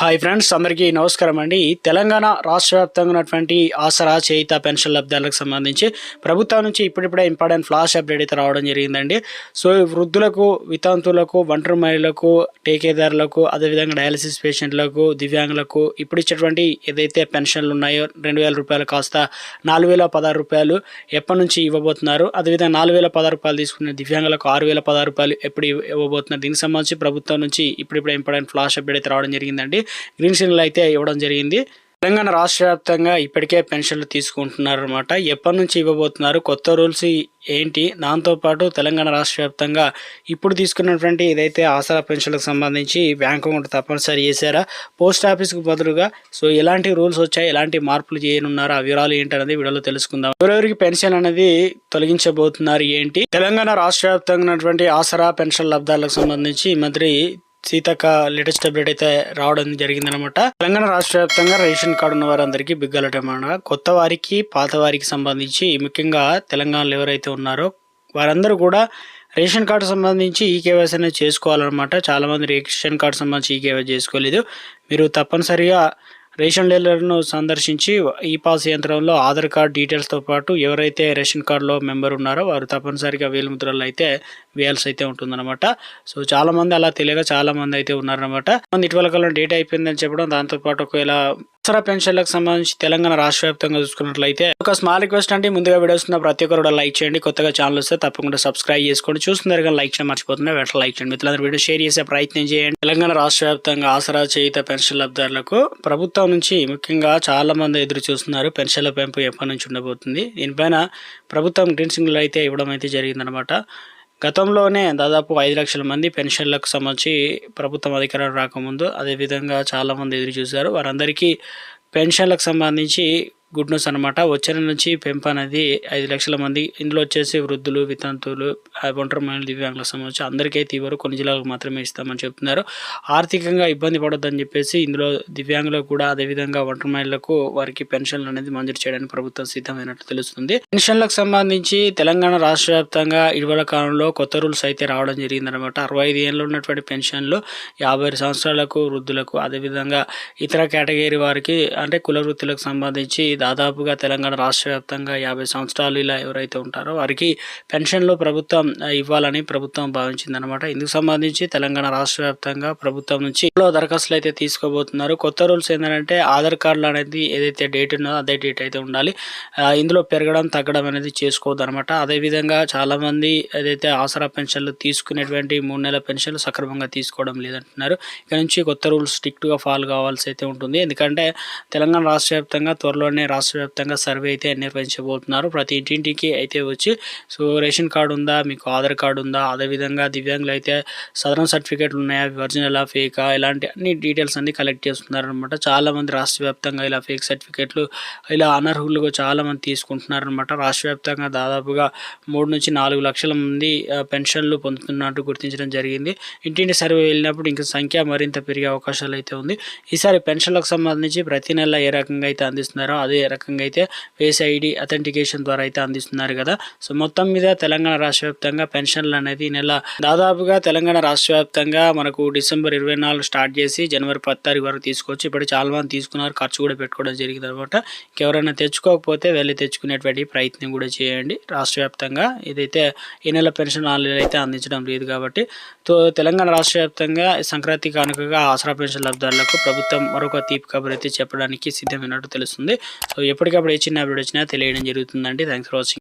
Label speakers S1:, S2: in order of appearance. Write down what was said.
S1: Hi friends అందరికీ నమస్కారం అండి. తెలంగాణ రాష్ట్ర వ్యాప్తంగా ఉన్నటువంటి ఆసరా చేయిత పెన్షన్ లబ్ధాలకు సంబంధించి ప్రభుత్వం నుంచి ఇప్పుడిప్పుడే ఇంపార్టెంట్ ఫ్లాష్ అప్డేట్ అయితే రావడం జరిగిందండి. సో వృద్ధులకు వితంతువులకు ఒంటరి మహిళలకు టేకేదారులకు అదేవిధంగా డయాలసిస్ పేషెంట్లకు దివ్యాంగులకు ఇప్పుడు ఇచ్చేటువంటి ఏదైతే పెన్షన్లు ఉన్నాయో రెండు వేల రూపాయలు కాస్త నాలుగు వేల పదహారు రూపాయలు ఎప్పటి నుంచి ఇవ్వబోతున్నారు. అదేవిధంగా నాలుగు వేల పదహారు రూపాయలు తీసుకునే దివ్యాంగులకు ఆరు వేల పదహారు రూపాయలు ఎప్పుడు ఇవ్వబోతున్నారు. దీనికి సంబంధించి ప్రభుత్వం నుంచి ఇప్పుడిప్పుడే ఇంపార్టెంట్ ఫ్లాష్ అప్డేట్ అయితే రావడం జరిగిందండి. గ్రీన్ సిగ్నల్ అయితే ఇవ్వడం జరిగింది. తెలంగాణ రాష్ట్ర వ్యాప్తంగా ఇప్పటికే పెన్షన్లు తీసుకుంటున్నారు అనమాట ఎప్పటి నుంచి ఇవ్వబోతున్నారు? కొత్త రూల్స్ ఏంటి? దాంతోపాటు తెలంగాణ రాష్ట్ర వ్యాప్తంగా ఇప్పుడు తీసుకున్నటువంటి ఏదైతే ఆసరా పెన్షన్లకు సంబంధించి బ్యాంక్ అకౌంట్ తప్పనిసరి చేశారా? పోస్ట్ ఆఫీస్కు బదులుగా సో ఎలాంటి రూల్స్ వచ్చాయి? ఎలాంటి మార్పులు చేయనున్నారు? ఆ వివరాలు ఏంటనేది వీడియోలో తెలుసుకుందాం. ఎవరెవరికి పెన్షన్ అనేది తొలగించబోతున్నారు ఏంటి? తెలంగాణ రాష్ట్ర వ్యాప్తంగా ఉన్నటువంటి ఆసరా పెన్షన్ లబ్ధాలకు సంబంధించి మంత్రి సీతక్క లేటెస్ట్ అప్డేట్ అయితే రావడం జరిగిందనమాట. తెలంగాణ రాష్ట్ర వ్యాప్తంగా రేషన్ కార్డు ఉన్న వారందరికీ బిగ్ అలర్ట్ అనమాట కొత్త వారికి పాత వారికి సంబంధించి ముఖ్యంగా తెలంగాణలో ఎవరైతే ఉన్నారో వారందరూ కూడా రేషన్ కార్డు సంబంధించి ఈ కేవైసీ అనేది చేసుకోవాలన్నమాట. చాలా మంది రేషన్ కార్డు సంబంధించి ఈ కేవైసీ చేసుకోలేదు. మీరు తప్పనిసరిగా రేషన్ డీలర్ను సందర్శించి ఈ పాస్ యంత్రంలో ఆధార్ కార్డ్ డీటెయిల్స్తో పాటు ఎవరైతే రేషన్ కార్డులో మెంబర్ ఉన్నారో వారు తప్పనిసరిగా వేలుముద్రలు అయితే వేయాల్సి అయితే ఉంటుందన్నమాట. సో చాలామంది అలా తెలియక చాలామంది అయితే ఉన్నారనమాట మంది ఇటీవల కాలం డేట్ అయిపోయిందని చెప్పడం దాంతోపాటు ఒకవేళ దసరా పెన్షన్లకు సంబంధించి తెలంగాణ రాష్ట్ర వ్యాప్తంగా చూసుకున్నట్లయితే ఒక స్మాల్ రిక్వెస్ట్ అంటే ముందుగా వీడియోస్ ఉన్న ప్రతి ఒక్కరు కూడా లైక్ చేయండి. కొత్తగా ఛానల్ వస్తే తప్పకుండా సబ్స్క్రైబ్ చేసుకోండి. చూస్తున్నారు కానీ లైక్ చేయడం మర్చిపోతున్నా వెంటనే లైక్ చేయండి. మిత్రులందరూ వీడియో షేర్ చేసే ప్రయత్నం చేయండి. తెలంగాణ రాష్ట్ర వ్యాప్తంగా ఆసరా చేయిత పెన్షన్ లబ్ధారులకు ప్రభుత్వం నుంచి ముఖ్యంగా చాలా మంది ఎదురు చూస్తున్నారు. పెన్షన్ల పెంపు ఎప్పటి నుంచి ఉండబోతుంది? దీనిపైన ప్రభుత్వం గ్రీన్ సిగ్నల్ అయితే ఇవ్వడం అయితే జరిగిందనమాట గతంలోనే దాదాపు ఐదు లక్షల మంది పెన్షన్లకు సంబంధించి ప్రభుత్వం అధికారం రాకముందు అదేవిధంగా చాలామంది ఎదురు చూశారు. వారందరికీ పెన్షన్లకు సంబంధించి గుడ్ న్యూస్ అనమాట వచ్చే నుంచి పెంపు అనేది ఐదు లక్షల మంది ఇందులో వచ్చేసి వృద్ధులు వితంతువులు ఆ, ఒంటరి మహిళలు దివ్యాంగులకు సంబంధించి అందరికీ ఇవ్వరు కొన్ని జిల్లాలకు మాత్రమే ఇస్తామని చెప్తున్నారు. ఆర్థికంగా ఇబ్బంది పడొద్దని చెప్పేసి ఇందులో దివ్యాంగులకు కూడా అదేవిధంగా ఒంటరి మహిళలకు వారికి పెన్షన్లు అనేది మంజూరు చేయడానికి ప్రభుత్వం సిద్ధమైనట్టు తెలుస్తుంది. పెన్షన్లకు సంబంధించి తెలంగాణ రాష్ట్ర వ్యాప్తంగా ఇటీవల కాలంలో కొత్త రూల్స్ అయితే రావడం జరిగిందనమాట అరవై ఐదు ఏళ్ళు ఉన్నటువంటి పెన్షన్లు యాభై ఆరు సంవత్సరాలకు వృద్ధులకు అదేవిధంగా ఇతర కేటగిరీ వారికి అంటే కుల వృత్తులకు సంబంధించి దాదాపుగా తెలంగాణ రాష్ట్ర వ్యాప్తంగా యాభై సంవత్సరాలు ఇలా ఎవరైతే ఉంటారో వారికి పెన్షన్లు ప్రభుత్వం ఇవ్వాలని ప్రభుత్వం భావించిందనమాట ఇందుకు సంబంధించి తెలంగాణ రాష్ట్ర వ్యాప్తంగా ప్రభుత్వం నుంచి దరఖాస్తులు అయితే తీసుకోబోతున్నారు. కొత్త రూల్స్ ఏంటంటే ఆధార్ కార్డులు అనేది ఏదైతే డేట్ ఉన్నదో అదే డేట్ అయితే ఉండాలి. ఇందులో పెరగడం తగ్గడం అనేది చేసుకోవద్దు అనమాట అదేవిధంగా చాలామంది ఏదైతే ఆసరా పెన్షన్లు తీసుకునేటువంటి మూడు నెలల పెన్షన్లు సక్రమంగా తీసుకోవడం లేదంటున్నారు. ఇక్కడ నుంచి కొత్త రూల్స్ స్ట్రిక్ట్గా ఫాలో కావాల్సి అయితే ఉంటుంది. ఎందుకంటే తెలంగాణ రాష్ట్ర వ్యాప్తంగా త్వరలోనే రాష్ట్ర వ్యాప్తంగా సర్వే అయితే నిర్వహించబోతున్నారు. ప్రతి ఇంటింటికి అయితే వచ్చి సో రేషన్ కార్డు ఉందా? మీకు ఆధార్ కార్డు ఉందా? అదేవిధంగా దివ్యాంగులు అయితే సదరన్ సర్టిఫికేట్లు ఉన్నాయా? ఒరిజినలా ఫేకా? ఇలాంటి అన్ని డీటెయిల్స్ అన్ని కలెక్ట్ చేస్తున్నారు అనమాట రాష్ట్ర వ్యాప్తంగా ఇలా ఫేక్ సర్టిఫికేట్లు ఇలా అనర్హులుగా చాలామంది తీసుకుంటున్నారు అనమాట రాష్ట్ర వ్యాప్తంగా దాదాపుగా మూడు నుంచి నాలుగు లక్షల మంది పెన్షన్లు పొందుతున్నట్టు గుర్తించడం జరిగింది. ఇంటింటి సర్వే వెళ్ళినప్పుడు ఇంకా సంఖ్య మరింత పెరిగే అవకాశాలు అయితే ఉంది. ఈసారి పెన్షన్లకు సంబంధించి ప్రతి నెల ఏ రకంగా అయితే అందిస్తున్నారో అదే రకంగా అయితే ఫేస్ ఐడి అథెంటికేషన్ ద్వారా అయితే అందిస్తున్నారు కదా. సో మొత్తం మీద తెలంగాణ రాష్ట్ర వ్యాప్తంగా పెన్షన్లు అనేది ఈ నెల దాదాపుగా తెలంగాణ రాష్ట్ర వ్యాప్తంగా మనకు డిసెంబర్ ఇరవై నాలుగు స్టార్ట్ చేసి జనవరి పది తారీఖు వరకు తీసుకోవచ్చు ఇప్పుడు చాలా మంది తీసుకున్నారు. ఖర్చు కూడా పెట్టుకోవడం జరిగింది అనమాట. ఎవరైనా తెచ్చుకోకపోతే వెళ్ళి తెచ్చుకునేటువంటి ప్రయత్నం కూడా చేయండి. రాష్ట్ర వ్యాప్తంగా ఇదైతే ఈ నెల పెన్షన్ ఆన్లైన్ అయితే అందించడం లేదు కాబట్టి. తో తెలంగాణ రాష్ట్ర వ్యాప్తంగా సంక్రాంతి కానుకగా ఆసరా పెన్షన్ లబ్ధారులకు ప్రభుత్వం మరొక తీపి కబురు అయితే చెప్పడానికి సిద్ధమైనట్టు తెలుస్తుంది. సో ఎప్పటికప్పుడు ఏ చిన్న అప్డేట్ వచ్చినా తెలియడం జరుగుతుందండి. Thanks for watching